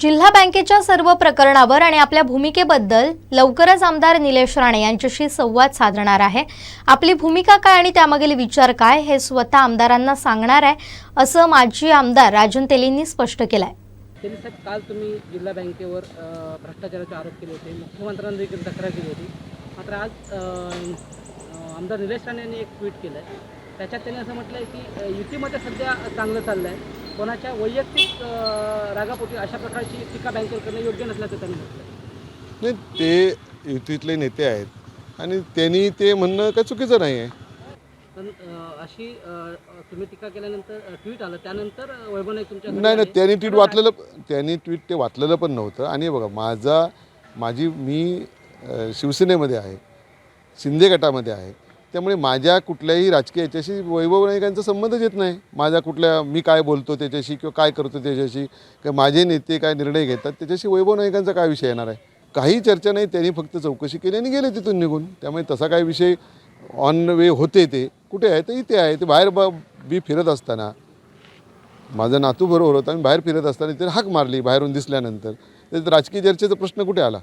जिल्हा बँकेच्या सर्व प्रकरणावर आणि आपल्या भूमिकेबद्दल लवकरच आमदार निलेश राणे यांच्याशी संवाद साधणार आहे. आपली भूमिका काय आणि त्यामागील विचार काय हे स्वतः आमदारांना सांगणार आहे असं माजी आमदार राजन तेलींनी स्पष्ट केलं आहे त्यांनी साहेब काल तुम्ही जिल्हा बँकेवर भ्रष्टाचाराचे आरोप केले होते. मुख्यमंत्र्यांनी देखील तक्रार केली होती. मात्र आज आमदार निलेश राणे यांनी एक ट्विट केलं आहे त्याच्यात त्यांनी असं म्हटलं आहे की युतीमध्ये सध्या चांगलं चाललं आहे कोणाच्या वैयक्तिक रागापोटी अशा प्रकारची टीका बँकेवर करणं योग्य नसल्याचं त्यांनी म्हटलं नाही ते युतीतले नेते आहेत आणि त्यांनी ते म्हणणं काही चुकीचं नाही आहे पण अशी तुम्ही टीका केल्यानंतर ट्विट आलं. त्यानंतर वैभव नाईक तुमच्या नाही नाही. त्यांनी ट्विट वाचलेलं त्यांनी ट्विट ते वाचलेलं पण नव्हतं. आणि बघा माझा माझी मी शिवसेनेमध्ये आहे शिंदे गटामध्ये आहे. त्यामुळे माझ्या कुठल्याही राजकीय याच्याशी वैभव नाईकांचा संबंधच येत नाही. माझ्या कुठल्या मी काय बोलतो त्याच्याशी किंवा काय करतो त्याच्याशी किंवा माझे नेते काय निर्णय घेतात त्याच्याशी वैभव नाईकांचा काय विषय येणार आहे? काही चर्चा नाही त्यांनी फक्त चौकशी केली आणि गेले तिथून निघून. त्यामुळे तसा काय विषय ऑन वे होते ते. कुठे आहे? तर इथे आहे. ते बाहेर ब बी फिरत असताना माझा नातू बरोबर होता मी बाहेर फिरत असताना तिथे हाक मारली बाहेरून दिसल्यानंतर. तर राजकीय चर्चेचा प्रश्न कुठे आला?